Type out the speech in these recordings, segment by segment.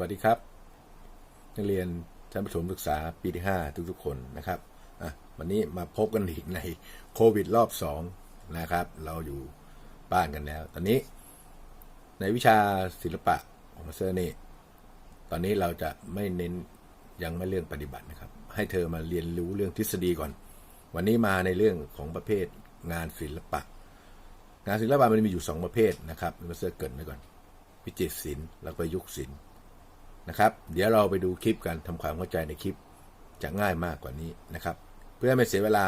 วัสดีครับนักเรียนชั้นประถมศึกษาปีที่ 5 ทุกๆคนนะครับวันนี้มาพบกันอีกในโควิดรอบ 2 นะครับ เราอยู่บ้านกันแล้ว ตอนนี้ ในวิชาศิลปะของมาสเตอร์นี่ตอนนี้เราจะไม่เน้นยังไม่เรื่องปฏิบัตินะครับ ให้เธอมาเรียนรู้เรื่องทฤษฎีก่อน วันนี้มาในเรื่องของประเภทงานศิลปะ งานศิลปะมันมีอยู่สองประเภทนะครับมาสเตอร์เกรินไว้ก่อนวิจิตรศิลป์แล้วก็ยุคศิลป์ นะครับ เดี๋ยวเราไปดูคลิปกันทำความเข้าใจในคลิปจะง่ายมากกว่านี้นะครับ เพื่อไม่เสียเวลา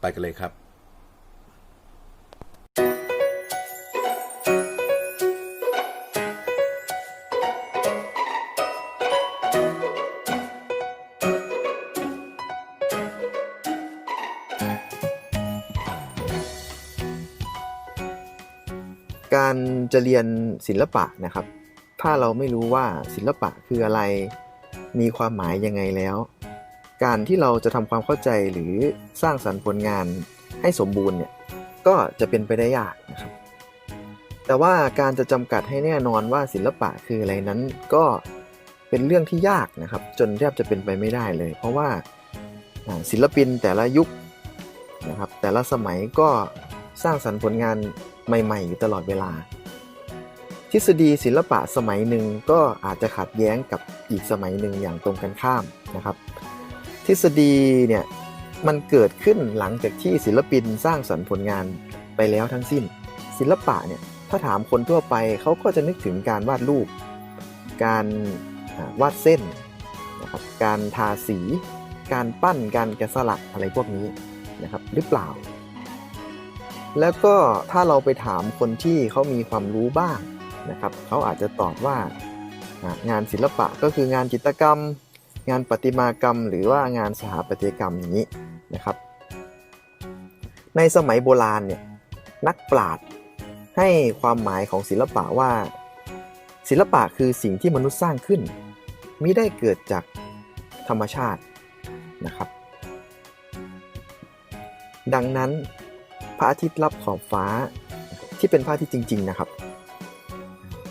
ไปกันเลยครับการจะเรียนศิลปะนะครับ ถ้าเราไม่รู้ว่าศิลปะคืออะไร มีความหมายยังไงแล้ว การที่เราจะทำความเข้าใจหรือสร้างสรรค์ผลงานให้สมบูรณ์เนี่ย ก็จะเป็นไปได้ยากนะครับ แต่ว่าการจะจำกัดให้แน่นอนว่าศิลปะคืออะไรนั้นก็เป็นเรื่องที่ยากนะครับ จนแทบจะเป็นไปไม่ได้เลย เพราะว่าอ่าศิลปินแต่ละยุคนะครับ แต่ละสมัยก็สร้างสรรค์ผลงานใหม่ ๆ อยู่ตลอดเวลา ทฤษฎีศิลปะสมัยหนึ่งก็อาจจะขัดแย้งกับอีกสมัยหนึ่งอย่างตรงกันข้ามนะครับ ทฤษฎีเนี่ยมันเกิดขึ้นหลังจากที่ศิลปินสร้างสรรค์ผลงานไปแล้วทั้งสิ้น ศิลปะเนี่ยถ้าถามคนทั่วไปเขาก็จะนึกถึงการวาดรูป การวาดเส้นนะครับการทาสี การปั้นการแกะสลักอะไรพวกนี้นะครับหรือเปล่า แล้วก็ถ้าเราไปถามคนที่เขามีความรู้บ้าง นะครับเขาอาจจะตอบว่างานศิลปะก็คืองานจิตรกรรม งานประติมากรรม หรือว่างานสถาปัตยกรรมอย่างนี้นะครับ ในสมัยโบราณเนี่ยนักปราชญ์ให้ความหมายของศิลปะว่า ศิลปะคือสิ่งที่มนุษย์สร้างขึ้นมิได้เกิดจากธรรมชาตินะครับ ดังนั้นพระอาทิตย์รับขอบฟ้าที่เป็นพระอาทิตย์จริง ๆ นะครับ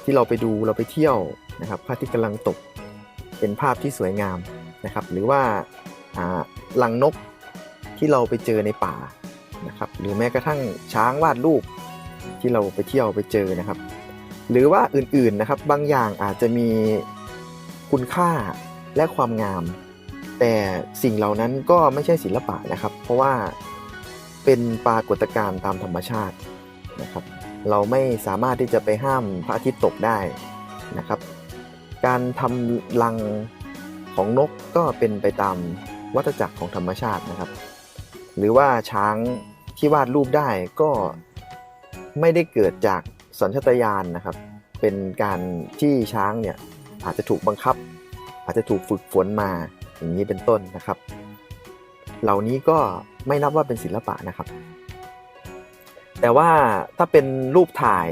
ที่เราไปดูเราไปเที่ยวนะครับพระอาทิตย์กำลังตกเป็นภาพที่สวยงามนะครับ หรือว่าอ่าลังนกที่เราไปเจอในป่านะครับ หรือแม้กระทั่งช้างวาดรูปที่เราไปเที่ยวไปเจอนะครับ หรือว่าอื่นๆนะครับบางอย่างอาจจะมีคุณค่าและความงาม แต่สิ่งเหล่านั้นก็ไม่ใช่ศิลปะนะครับ เพราะว่าเป็นปรากฏการณ์ตามธรรมชาตินะครับ เราไม่สามารถที่จะไปห้ามพระอาทิตย์ตกได้นะครับ การทำรังของนกก็เป็นไปตามวัฏจักรของธรรมชาตินะครับ หรือว่าช้างที่วาดรูปได้ก็ไม่ได้เกิดจากสัญชาตญาณนะครับ เป็นการที่ช้างเนี่ยอาจจะถูกบังคับ อาจจะถูกฝึกฝนมาอย่างนี้เป็นต้นนะครับ เหล่านี้ก็ไม่นับว่าเป็นศิลปะนะครับ แต่ว่าถ้าเป็นรูปถ่าย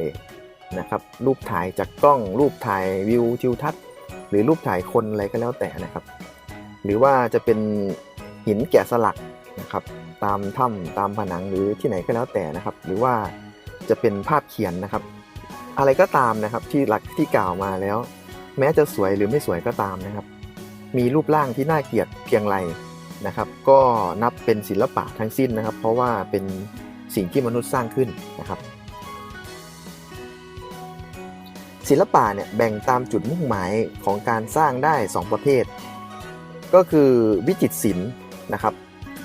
นะครับรูปถ่ายจากกล้องรูปถ่ายวิวทิวทัศน์ หรือรูปถ่ายคนอะไรก็แล้วแต่นะครับ หรือว่าจะเป็นหินแกะสลักนะครับตามถ้ำตามผนังหรือที่ไหนก็แล้วแต่นะครับ หรือว่าจะเป็นภาพเขียนนะครับ อะไรก็ตามนะครับที่หลักที่กล่าวมาแล้ว แม้จะสวยหรือไม่สวยก็ตามนะครับ มีรูปร่างที่น่าเกลียดเพียงไรนะครับ ก็นับเป็นศิลปะทั้งสิ้นนะครับ เพราะว่าเป็น สิ่งที่มนุษย์สร้างขึ้นนะครับ ศิลปะเนี่ยแบ่งตามจุดมุ่งหมายของการสร้างได้ 2 ประเภท ก็คือวิจิตรศิลป์นะครับ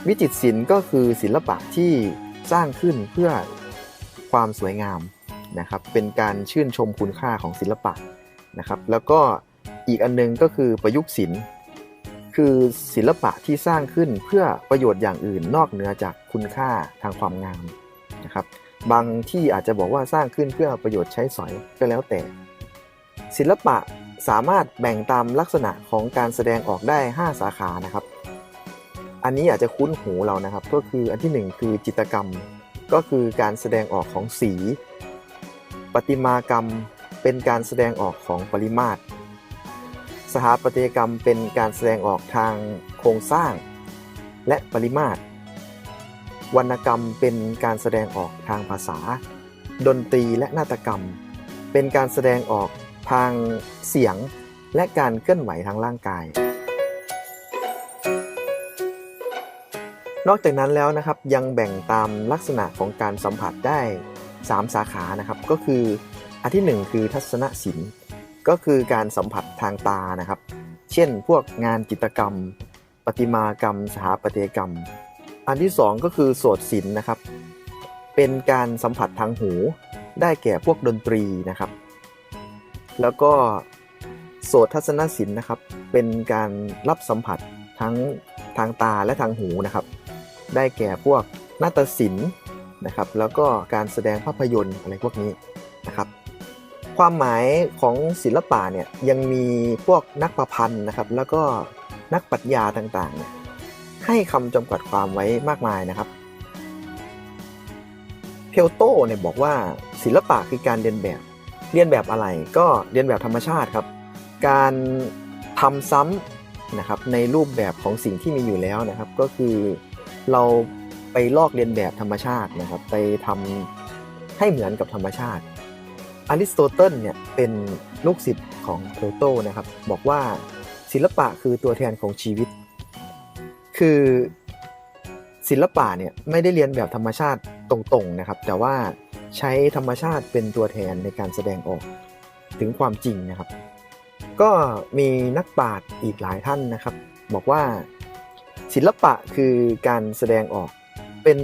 วิจิตรศิลป์ก็คือศิลปะที่สร้างขึ้นเพื่อความสวยงามนะครับ เป็นการชื่นชมคุณค่าของศิลปะนะครับ แล้วก็อีกอันนึงก็คือประยุกต์ศิลป์คือศิลปะที่สร้างขึ้นเพื่อประโยชน์อย่างอื่นนอกเหนือจากคุณค่าทางความงาม นะครับบางที่อาจจะบอกว่าสร้างขึ้นเพื่อประโยชน์ใช้สอยก็แล้วแต่ ศิลปะสามารถแบ่งตามลักษณะของการแสดงออกได้ 5 สาขานะครับ อันนี้อาจจะคุ้นหูเรานะครับ ก็คืออันที่ 1 คือจิตรกรรม ก็คือการแสดงออกของสีประติมากรรมเป็นการแสดงออกของปริมาตร สถาปัตยกรรมเป็นการแสดงออกทางโครงสร้าง และปริมาตร วรรณกรรมเป็นการแสดงออกทางภาษา ดนตรีและนาฏกรรม เป็นการแสดงออกทางเสียงและการเคลื่อนไหวทางร่างกาย นอกจากนั้นแล้วนะครับยังแบ่งตามลักษณะของการสัมผัสได้ 3 สาขานะครับก็คืออันที่ 1 คือทัศนศิลป์ ก็คือการสัมผัสทางตานะครับ เช่นพวกงานจิตรกรรม ประติมากรรม สถาปัตยกรรม อันที่ 2 ก็คือโสตศิลป์นะครับ เป็นการสัมผัสทางหูได้แก่พวกดนตรีนะครับ แล้วก็โสตทัศนศิลป์นะครับ เป็นการรับสัมผัสทั้งทางตาและทางหูนะครับ ได้แก่พวกนาฏศิลป์นะครับ แล้วก็การแสดงภาพยนตร์อะไรพวกนี้นะครับ ความหมายของศิลปะเนี่ยยังมีพวกนักประพันธ์นะครับ แล้วก็นักปรัชญาต่างๆเนี่ย ให้คำจำกัดความไว้มากมายนะครับ เพลโตเนี่ยบอกว่าศิลปะคือการเรียนแบบ เรียนแบบอะไรก็เรียนแบบธรรมชาติครับ การทำซ้ำนะครับในรูปแบบของสิ่งที่มีอยู่แล้วนะครับ ก็คือเราไปลอกเรียนแบบธรรมชาตินะครับ ไปทำให้เหมือนกับธรรมชาติอริสโตเติลเนี่ยเป็นลูกศิษย์ของเพลโตนะครับ บอกว่าศิลปะคือตัวแทนของชีวิต คือศิลปะเนี่ยไม่ได้เรียนแบบธรรมชาติตรงๆนะครับ แต่ว่าใช้ธรรมชาติเป็นตัวแทนในการแสดงออกถึงความจริงนะครับ ก็มีนักปราชญ์อีกหลายท่านนะครับ บอกว่าศิลปะคือการแสดงออกเป็น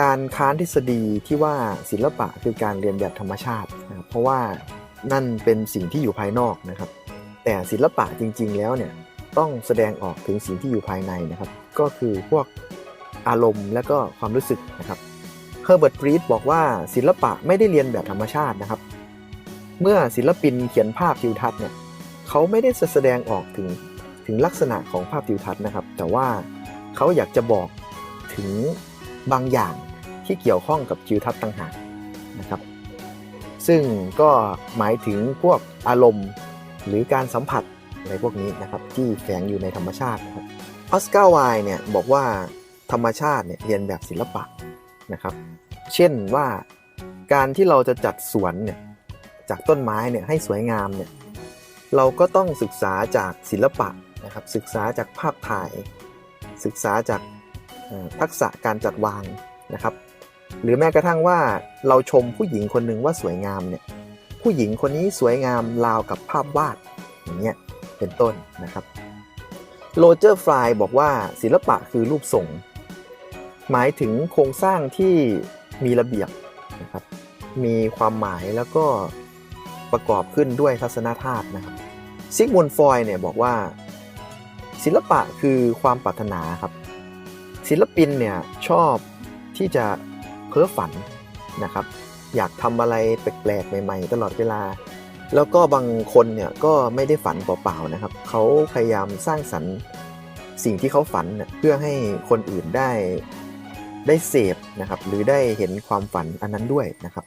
การค้านทฤษฎีที่ว่าศิลปะคือการเรียนแบบธรรมชาตินะครับเพราะว่านั่นเป็นสิ่งที่อยู่ภายนอกนะครับ แต่ศิลปะจริง ๆ แล้วเนี่ย ต้องแสดงออกถึงสิ่งที่อยู่ภายในนะครับ ก็คือพวกอารมณ์และก็ความรู้สึกนะครับเฮอร์เบิร์ตบรีดบอกว่าศิลปะไม่ได้เรียนแบบธรรมชาตินะครับ เมื่อศิลปินเขียนภาพทิวทัศน์เนี่ยเขาไม่ได้แสดงออกถึงถึงลักษณะของภาพทิวทัศน์นะครับ แต่ว่าเขาอยากจะบอกถึงบางอย่างที่เกี่ยวข้องกับทิวทัศน์ต่างหากนะครับ ซึ่งก็หมายถึงพวกอารมณ์หรือการสัมผัส อะไรพวกนี้นะครับที่แฝงอยู่ในธรรมชาติครับออสการ์ไวเนี่ยบอกว่าธรรมชาติเนี่ยเรียนแบบศิลปะนะครับเช่นว่าการที่เราจะจัดสวนเนี่ยจากต้นไม้เนี่ยให้สวยงามเนี่ยเราก็ต้องศึกษาจากศิลปะนะครับศึกษาจากภาพถ่าย ศึกษาจากทักษะการจัดวางนะครับหรือแม้กระทั่งว่าเราชมผู้หญิงคนหนึ่งว่าสวยงามเนี่ยผู้หญิงคนนี้สวยงามราวกับภาพวาดอย่างเงี้ย เป็นต้นนะครับโรเจอร์ฟลายบอกว่าศิลปะคือรูปทรงหมายถึงโครงสร้างที่มีระเบียบนะครับ มีความหมายแล้วก็ประกอบขึ้นด้วยทัศนธาตุนะครับซิกมุนฟอยเนี่ยบอกว่า ศิลปะคือความปรารถนาครับ ศิลปินเนี่ยชอบที่จะเพ้อฝันนะครับ อยากทำอะไรแปลกๆใหม่ ๆ ตลอดเวลา แล้วก็บางคนเนี่ยก็ไม่ได้ฝันเปล่าๆนะครับ เขาพยายามสร้างสรรค์สิ่งที่เขาฝันเพื่อให้คนอื่นได้ได้เสพนะครับ หรือได้เห็นความฝันอันนั้นด้วยนะครับ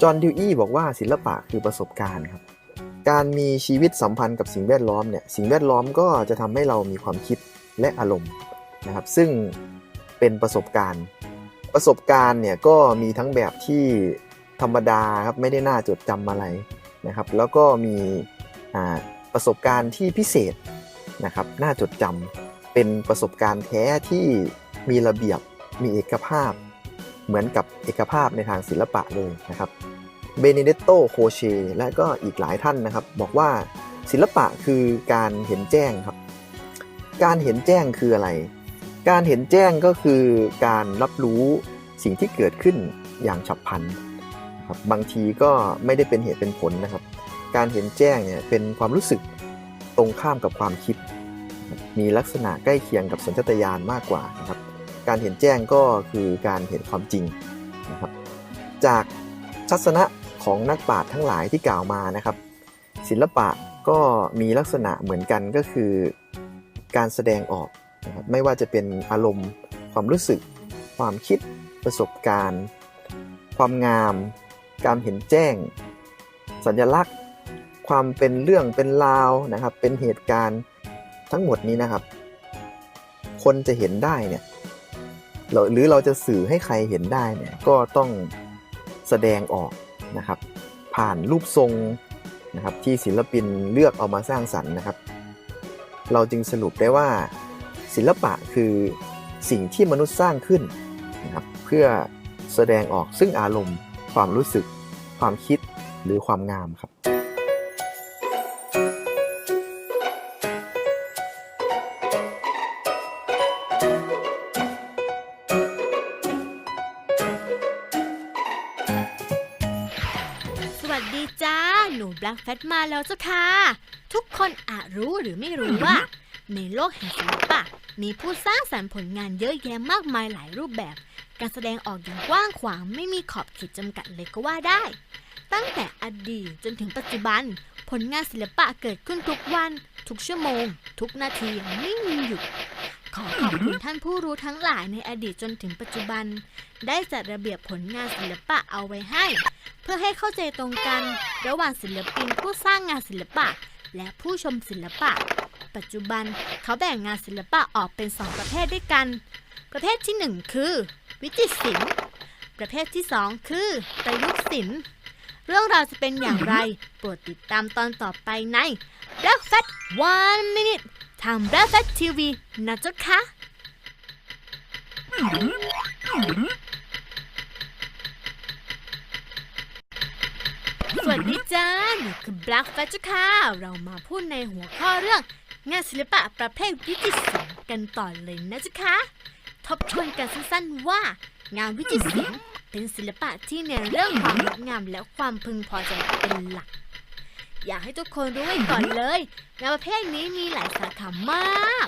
จอห์นดิวอี้บอกว่าศิลปะคือประสบการณ์ครับ การมีชีวิตสัมพันธ์กับสิ่งแวดล้อมเนี่ย สิ่งแวดล้อมก็จะทำให้เรามีความคิดและอารมณ์นะครับ ซึ่งเป็นประสบการณ์ ประสบการณ์เนี่ยก็มีทั้งแบบที่ธรรมดาครับ ไม่ได้น่าจดจำอะไร นะครับ แล้วก็มีประสบการณ์ที่พิเศษนะครับน่าจดจำเป็นประสบการณ์แท้ที่มีระเบียบมีเอกภาพ เหมือนกับเอกภาพในทางศิลปะเลยนะครับเบเนเดตโตโคเชและก็อีกหลายท่านนะครับ บอกว่าศิลปะคือการเห็นแจ้งครับ การเห็นแจ้งคืออะไร การเห็นแจ้งก็คือการรับรู้สิ่งที่เกิดขึ้นอย่างฉับพลัน ครับบางทีก็ไม่ได้เป็นเหตุเป็นผลนะครับ การเห็นแจ้งเนี่ยเป็นความรู้สึกตรงข้ามกับความคิด มีลักษณะใกล้เคียงกับสัญชาตญาณมากกว่านะครับ การเห็นแจ้งก็คือการเห็นความจริงนะครับ จากทัศนะของนักปราชญ์ทั้งหลายที่กล่าวมานะครับ ศิลปะก็มีลักษณะเหมือนกันก็คือการแสดงออกนะครับไม่ว่าจะเป็นอารมณ์ ความรู้สึก ความคิดประสบการณ์ ความงาม การเห็นแจ้ง สัญลักษณ์ ความเป็นเรื่องเป็นราวนะครับ เป็นเหตุการณ์ทั้งหมดนี้นะครับ คนจะเห็นได้เนี่ยหรือเราจะสื่อให้ใครเห็นได้เนี่ยก็ต้องแสดงออกนะครับ ผ่านรูปทรงนะครับที่ศิลปินเลือกเอามาสร้างสรรค์นะครับ เราจึงสรุปได้ว่า ศิลปะคือสิ่งที่มนุษย์สร้างขึ้นนะครับเพื่อแสดงออกซึ่งอารมณ์ ความรู้สึก ความคิดหรือความงามครับ สวัสดีจ้า หนูแบล็กแฟตมาแล้วเจ้าค่ะ ทุกคนอาจรู้หรือไม่รู้ว่า ในโลกแห่งศิลปะมีผู้สร้างสรรค์ผลงานเยอะแยะมากมายหลายรูปแบบ การแสดงออกอย่างกว้างขวางไม่มีขอบเขตจำกัดเลยก็ว่าได้ ตั้งแต่อดีตจนถึงปัจจุบัน ผลงานศิลปะเกิดขึ้นทุกวัน ทุกชั่วโมง ทุกนาทีไม่มีหยุด ขอขอบคุณท่านผู้รู้ทั้งหลายในอดีตจนถึงปัจจุบัน ได้จัดระเบียบผลงานศิลปะเอาไว้ให้ เพื่อให้เข้าใจตรงกัน ระหว่างศิลปินผู้สร้างงานศิลปะ และผู้ชมศิลปะ ปัจจุบันเขาแบ่งงานศิลปะออกเป็น2ประเภทด้วยกัน ประเภทที่1คือ วิจิตรศิลป์ประเภทที่ 2 คือประยุกต์ศิลป์เรื่องราวจะเป็นอย่างไร โปรดติดตามตอนต่อไปใน Black Fat One Minute ทาง Black Fat TV นะเจ๊ะคะสวัสดีจ้าหนูคือ Black f a t ค่ะ เรามาพูดในหัวข้อเรื่อง งานศิลปะประเภทวิจิตรศิลป์กันต่อเลยนะจ๊ะคะ ทบทวนกันสั้นๆว่า งานวิจิตรศิลป์เป็นศิลปะที่เน้นเรื่องความงดงามและความพึงพอใจเป็นหลัก อยากให้ทุกคนรู้ไว้ก่อนเลย งานประเภทนี้มีหลายสาขามาก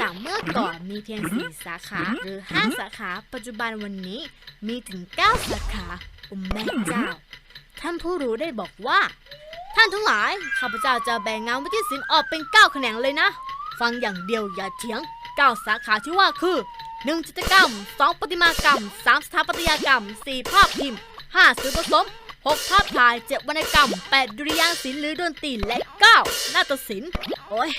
จากเมื่อก่อนมีเพียง4สาขาหรือ5สาขา ปัจจุบันวันนี้มีถึง9สาขาอุมแม่เจ้า ท่านผู้รู้ได้บอกว่า ท่านทั้งหลายข้าพเจ้าจะแบ่งงานวิทยศิลป์ออกเป็น9แขนงเลยนะ ฟังอย่างเดียวอย่าเถียง9สาขาที่ว่าคือ 1จิตรกรรม 2 ประติมากรรม 3 สถาปัตยกรรม 4 ภาพพิมพ์ 5สื่อผสม 6 ภาพถ่าย 7วรรณกรรม 8ดุริยางค์ศิลป์หรือดนตรีและ 9นาฏศิลป์โอ้ย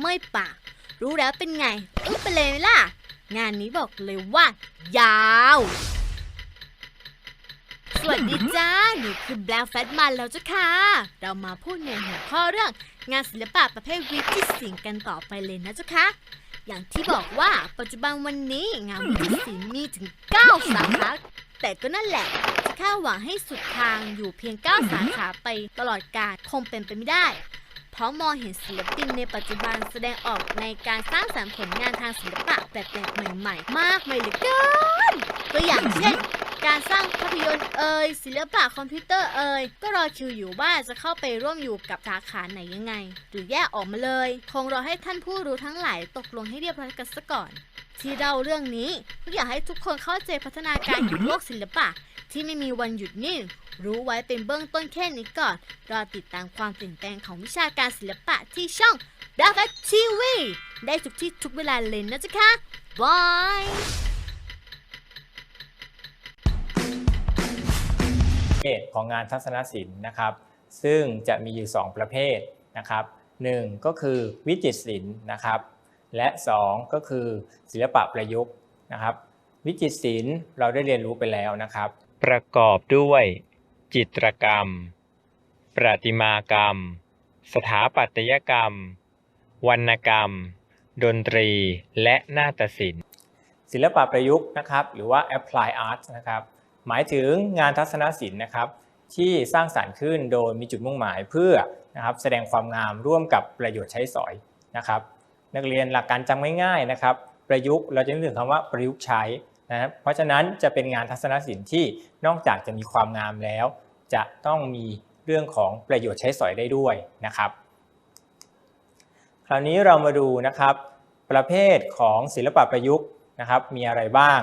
ไม่ปากรู้แล้วเป็นไงอึ้งไปเลยไหมล่ะ งานนี้บอกเลยว่า ยาว สวัสดีจ้าหนูคือ Black Fat มาแล้วจ้ะค่ะ เรามาพูดในหัวข้อเรื่อง งานศิลปะประเภทวิจิตรศิลป์กันต่อไปเลยนะจ๊ะคะ อย่างที่บอกว่าปัจจุบันวันนี้งานวิจิตรศิลป์มีถึง 9 สาขา แต่ก็นั่นแหละจะคาดหวังให้สุดทางอยู่เพียง 9 สาขาไปตลอดกาลคงเป็นไปไม่ได้ เพราะมองเห็นศิลปินในปัจจุบันแสดงออกในการสร้างสรรค์ผลงานทางศิลปะแปลกๆใหม่ๆ มากมายเหลือเกินตัวอย่างเช่น การสร้างภาพยนตร์เอ่ยศิลปะคอมพิวเตอร์เอ่ยก็รอคิวอยู่ว่าจะเข้าไปร่วมอยู่กับสาขาไหนยังไง หรือแยกออกมาเลย คงรอให้ท่านผู้รู้ทั้งหลายตกลงให้เรียบร้อยกันซะก่อน ที่เล่าเรื่องนี้เพื่ออยากให้ทุกคนเข้าใจพัฒนาการของโลกศิลปะ ที่ไม่มีวันหยุดนิ่งรู้ไว้เป็นเบื้องต้นแค่นี้ก่อน รอติดตามความเปลี่ยนแปลงของวิชาการศิลปะที่ช่อง d a v a TV ได้ทุกที่ทุกเวลาเลยนะจ๊ะคะบาย เภทของงานทัศนศิลป์นะครับ ซึ่งจะมีอยู่ 2 ประเภทนะครับหนึ่งก็คือวิจิตรศิลป์นะครับ และ 2 ก็คือศิลปะประยุกต์นะครับ วิจิตรศิลป์เราได้เรียนรู้ไปแล้วนะครับ ประกอบด้วย จิตรกรรม ประติมากรรม สถาปัตยกรรม วรรณกรรม ดนตรี และนาฏศิลป์ ศิลปะประยุกต์นะครับ หรือว่า apply art นะครับ หมายถึงงานทัศนศิลป์นะครับที่สร้างสรรค์ขึ้นโดยมีจุดมุ่งหมายเพื่อนะครับแสดงความงามร่วมกับประโยชน์ใช้สอยนะครับ นักเรียนหลักการจำง่ายๆนะครับประยุกต์เราจะนึกถึงคำว่าประยุกต์ใช้นะครับเพราะฉะนั้นจะเป็นงานทัศนศิลป์ที่นอกจากจะมีความงามแล้ว จะต้องมีเรื่องของประโยชน์ใช้สอยได้ด้วยนะครับ คราวนี้เรามาดูนะครับประเภทของศิลปะประยุกต์นะครับมีอะไรบ้าง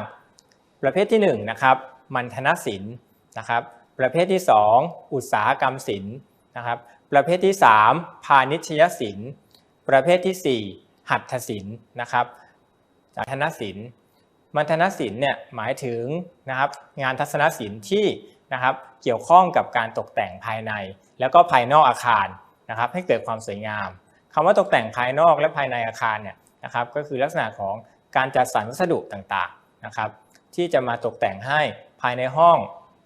ประเภทที่1นะครับ มันธนศิลป์นะครับ ประเภทที่ 2 อุตสาหกรรมศิลป์นะครับ ประเภทที่ 3 พาณิชยศิลป์ประเภทที่ 4 หัตถศิลป์นะครับจากธนศิลป์มันธนศิลป์เนี่ยหมายถึงนะครับงานทัศนศิลป์ที่นะครับเกี่ยวข้องกับการตกแต่งภายใน แล้วก็ภายนอกอาคารนะครับ ให้เกิดความสวยงามคำว่าตกแต่งภายนอกและภายในอาคารเนี่ยนะครับก็คือลักษณะของการจัดสรรวัสดุต่างๆนะครับ ที่จะมาตกแต่งให้ ภายในห้อง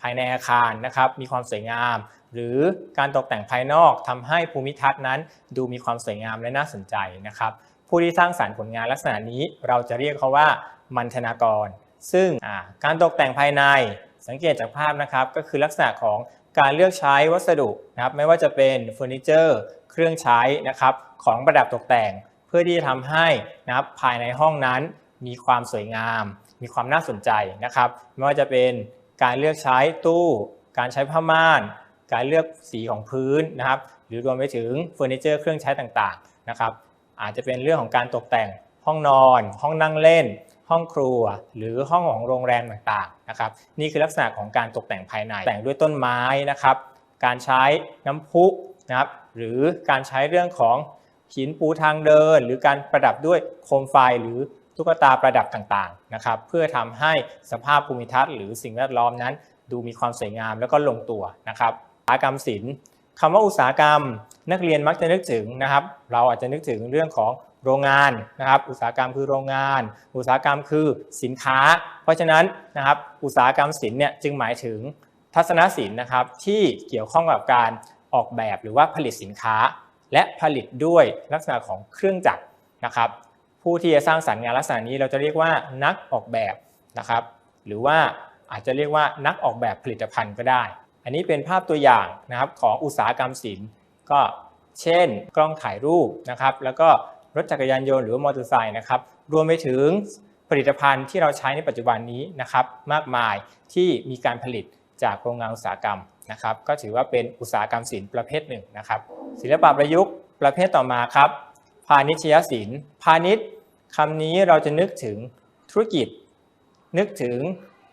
ภายในอาคารนะครับมีความสวยงาม หรือการตกแต่งภายนอกทำให้ภูมิทัศน์นั้น ดูมีความสวยงามและน่าสนใจนะครับผู้ที่สร้างสรรค์ผลงานลักษณะนี้เราจะเรียกเขาว่ามันธนากร ซึ่งการตกแต่งภายในสังเกตจากภาพนะครับก็คือลักษณะของการเลือกใช้วัสดุนะครับไม่ว่าจะเป็นเฟอร์นิเจอร์ เครื่องใช้นะครับของประดับตกแต่ง เพื่อที่จะทำให้นะครับภายในห้องนั้นมีความสวยงาม มีความน่าสนใจนะครับ ไม่ว่าจะเป็นการเลือกใช้ตู้ การใช้ผ้าม่าน การเลือกสีของพื้นนะครับ หรือรวมไปถึงเฟอร์นิเจอร์เครื่องใช้ต่างๆนะครับ อาจจะเป็นเรื่องของการตกแต่งห้องนอน ห้องนั่งเล่น ห้องครัว หรือห้องของโรงแรมต่างๆนะครับ นี่คือลักษณะของการตกแต่งภายใน แต่งด้วยต้นไม้นะครับ การใช้น้ำพุนะครับ หรือการใช้เรื่องของหินปูทางเดิน หรือการประดับด้วยโคมไฟหรือ ตุ๊กตาประดับต่างๆนะครับเพื่อทำให้สภาพภูมิทัศน์หรือสิ่งแวดล้อมนั้น ดูมีความสวยงามแล้วก็ลงตัวนะครับอุตสาหกรรมศิลป์คำว่าอุตสาหกรรม นักเรียนมักจะนึกถึงนะครับ เราอาจจะนึกถึงเรื่องของโรงงานนะครับ อุตสาหกรรมคือโรงงาน อุตสาหกรรมคือสินค้า เพราะฉะนั้นนะครับอุตสาหกรรมศิลป์เนี่ยจึงหมายถึงทัศนศิลป์นะครับที่เกี่ยวข้องกับการออกแบบหรือว่าผลิตสินค้า และผลิตด้วยลักษณะของเครื่องจักรนะครับ ผู้ที่จะสร้างสรรค์งานลักษณะนี้เราจะเรียกว่านักออกแบบนะครับ หรือว่าอาจจะเรียกว่านักออกแบบผลิตภัณฑ์ก็ได้ อันนี้เป็นภาพตัวอย่างนะครับของอุตสาหกรรมศิลป์ก็เช่น กล้องถ่ายรูปนะครับ แล้วก็รถจักรยานยนต์หรือมอเตอร์ไซค์นะครับ รวมไปถึงผลิตภัณฑ์ที่เราใช้ในปัจจุบันนี้นะครับ มากมายที่มีการผลิตจากโรงงานอุตสาหกรรมนะครับ ก็ถือว่าเป็นอุตสาหกรรมศิลป์ประเภทหนึ่งนะครับ ศิลปะประยุกต์ประเภทต่อมาครับ พาณิชยศิลป์ พาณิชย์ คำนี้เราจะนึกถึงธุรกิจ นึกถึง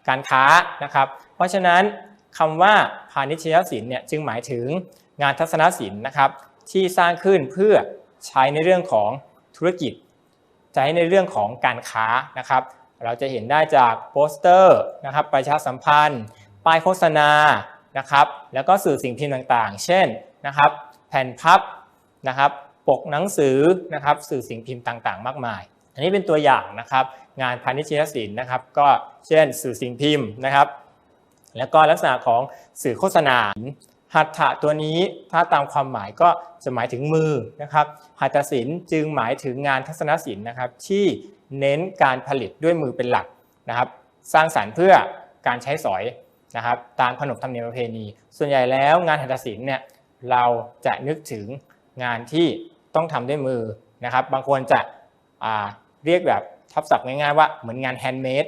การค้านะครับ เพราะฉะนั้นคำว่าพาณิชยศิลป์เนี่ยจึงหมายถึงงานทัศนศิลป์นะครับ ที่สร้างขึ้นเพื่อใช้ในเรื่องของธุรกิจใช้ในเรื่องของการค้านะครับ เราจะเห็นได้จากโปสเตอร์นะครับ ประชาสัมพันธ์ ป้ายโฆษณานะครับ แล้วก็สื่อสิ่งพิมพ์ต่างๆ เช่นนะครับ แผ่นพับนะครับ ปกหนังสือนะครับ สื่อสิ่งพิมพ์ต่างๆ มากมาย อันนี้เป็นตัวอย่างนะครับงานพาณิชยศิลป์นะครับ ก็เช่นสื่อสิ่งพิมพ์นะครับ แล้วก็ลักษณะของสื่อโฆษณาหัตถะตัวนี้ถ้าตามความหมายก็จะหมายถึงมือนะครับหัตถศิลป์จึงหมายถึงงานทัศนศิลป์นะครับ ที่เน้นการผลิตด้วยมือเป็นหลักนะครับ สร้างสรรค์เพื่อการใช้สอยนะครับ ตามขนบธรรมเนียมประเพณี ส่วนใหญ่แล้วงานหัตถศิลป์เนี่ยเราจะนึกถึงงานที่ต้องทำด้วยมือนะครับ บางคนจะ เรียกแบบทับศัพท์ง่ายๆว่าเหมือนงานแฮนด์เมด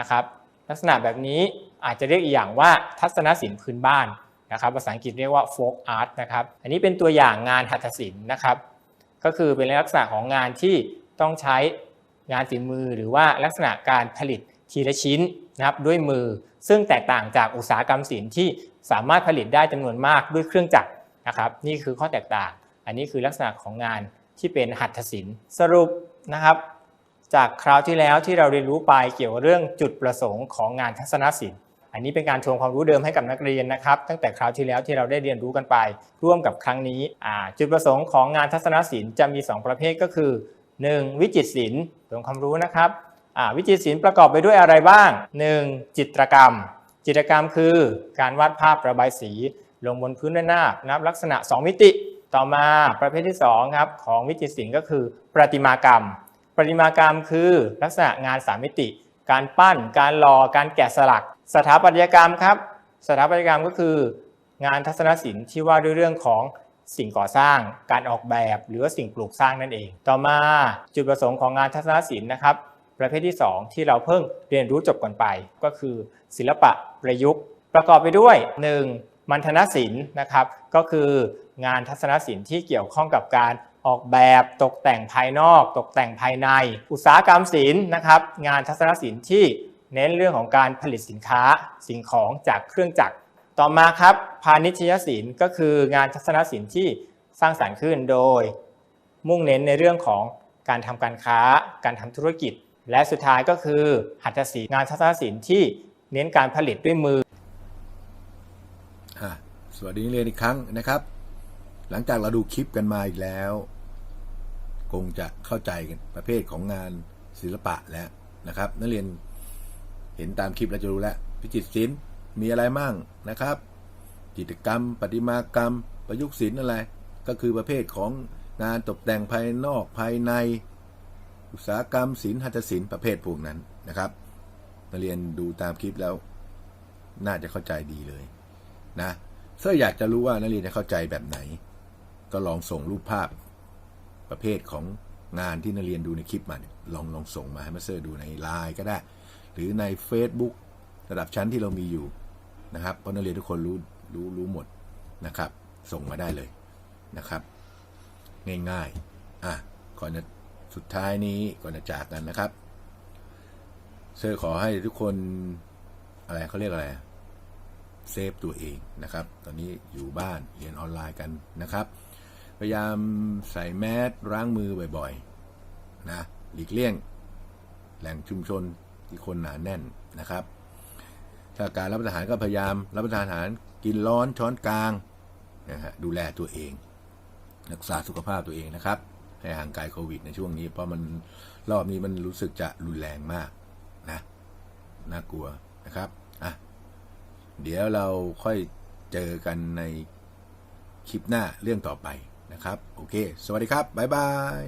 นะครับลักษณะแบบนี้อาจจะเรียกอีกอย่างว่าทัศนศิลป์พื้นบ้านนะครับภาษาอังกฤษเรียกว่า folk art นะครับอันนี้เป็นตัวอย่างงานหัตถศิลป์นะครับก็คือเป็นลักษณะของงานที่ต้องใช้งานฝีมือหรือว่าลักษณะการผลิตทีละชิ้นนะครับด้วยมือ ซึ่งแตกต่างจากอุตสาหกรรมศิลป์ที่สามารถผลิตได้จำนวนมากด้วยเครื่องจักรนะครับนี่คือข้อแตกต่าง อันนี้คือลักษณะของงานที่เป็นหัตถศิลป์สรุปนะครับ จากคราวที่แล้วที่เราเรียนรู้ไปเกี่ยวกับเรื่องจุดประสงค์ของงานทัศนศิลป์อันนี้เป็นการทวนความรู้เดิมให้กับนักเรียนนะครับ ตั้งแต่คราวที่แล้วที่เราได้เรียนรู้กันไป ร่วมกับครั้งนี้จุดประสงค์ของงานทัศนศิลป์จะมี 2 ประเภทก็คือ 1. วิจิตรศิลป์ทวนความรู้นะครับวิจิตรศิลป์ประกอบไปด้วยอะไรบ้าง 1. จิตรกรรม จิตรกรรมคือการวาดภาพระบายสี ลงบนพื้นด้านหน้ารับลักษณะ 2 มิติ ต่อมาประเภทที่2ครับของวิจิตรศิลป์ก็คือ ประติมากรรม ประติมากรรมคือลักษณะงานสามมิติ การปั้น การหล่อการแกะสลัก สถาปัตยกรรมครับ สถาปัตยกรรมก็คือ งานทัศนศิลป์ที่ว่าด้วยเรื่องของสิ่งก่อสร้าง การออกแบบหรือว่าสิ่งปลูกสร้างนั่นเอง ต่อมาจุดประสงค์ของงานทัศนศิลป์นะครับ ประเภทที่ 2 ที่เราเพิ่งเรียนรู้จบกันไป ก็คือ ศิลปะประยุกต์ ประกอบไปด้วย 1. มันธนศิลป์นะครับ ก็คืองานทัศนศิลป์ที่เกี่ยวข้องกับการ ออกแบบตกแต่งภายนอก ตกแต่งภายใน อุตสาหกรรมศิลป์นะครับงานทัศนศิลป์ที่เน้นเรื่องของการผลิตสินค้าสิ่งของจากเครื่องจักร ต่อมาครับพาณิชยศิลป์ก็คืองานทัศนศิลป์ที่สร้างสรรค์ขึ้นโดย มุ่งเน้นในเรื่องของการทำการค้า การทำธุรกิจ และสุดท้ายก็คือ หัตถศิลป์งานทัศนศิลป์ที่เน้นการผลิตด้วยมือสวัสดีนักเรียนอีกครั้งนะครับ หลังจากเราดูคลิปกันมาอีกแล้ว คงจะเข้าใจกันประเภทของงานศิลปะแล้วนะครับ นักเรียนเห็นตามคลิปแล้วจะรู้แล้วพิจิตรศิลป์มีอะไรมั่งนะครับ จิตรกรรม ประติมากรรม ประยุกต์ศิลป์อะไร ก็คือประเภทของงานตกแต่งภายนอกภายใน อุตสาหกรรมศิลป์หัตถศิลป์ประเภทพวกนั้นนะครับนักเรียนดูตามคลิปแล้ว น่าจะเข้าใจดีเลยนะถ้าอยากจะรู้ว่านักเรียนจะเข้าใจแบบไหน ก็ลองส่งรูปภาพ ประเภทของงานที่นักเรียนดูในคลิปมาเนี่ยลองลองส่งมาให้มาสเตอร์ดูในไลน์ก็ได้ หรือใน Facebook ระดับชั้นที่เรามีอยู่นะครับ เพราะนักเรียนทุกคนรู้รู้รู้หมดนะครับ ส่งมาได้เลยนะครับ ง่ายๆอะก่อนจะสุดท้ายนี้ก่อนจะจากกันนะครับเซอร์ขอให้ทุกคนอะไรเขาเรียกอะไรเซฟตัวเองนะครับ ตอนนี้อยู่บ้านเรียนออนไลน์กันนะครับ พยายามใส่แมสล้างมือบ่อยๆนะหลีกเลี่ยง แหล่งชุมชนที่คนหนาแน่นนะครับถ้าการรับประทานอาหารก็พยายามรับประทานอาหารกินร้อนช้อนกลางนะฮะดูแลตัวเอง รักษาสุขภาพตัวเองนะครับ ให้ห่างไกลโควิดในช่วงนี้ เพราะมันรอบนี้มันรู้สึกจะรุนแรงมากนะน่ากลัวนะครับอะเดี๋ยวเราค่อยเจอกันในคลิปหน้าเรื่องต่อไป นะครับ โอเค สวัสดีครับ บ๊ายบาย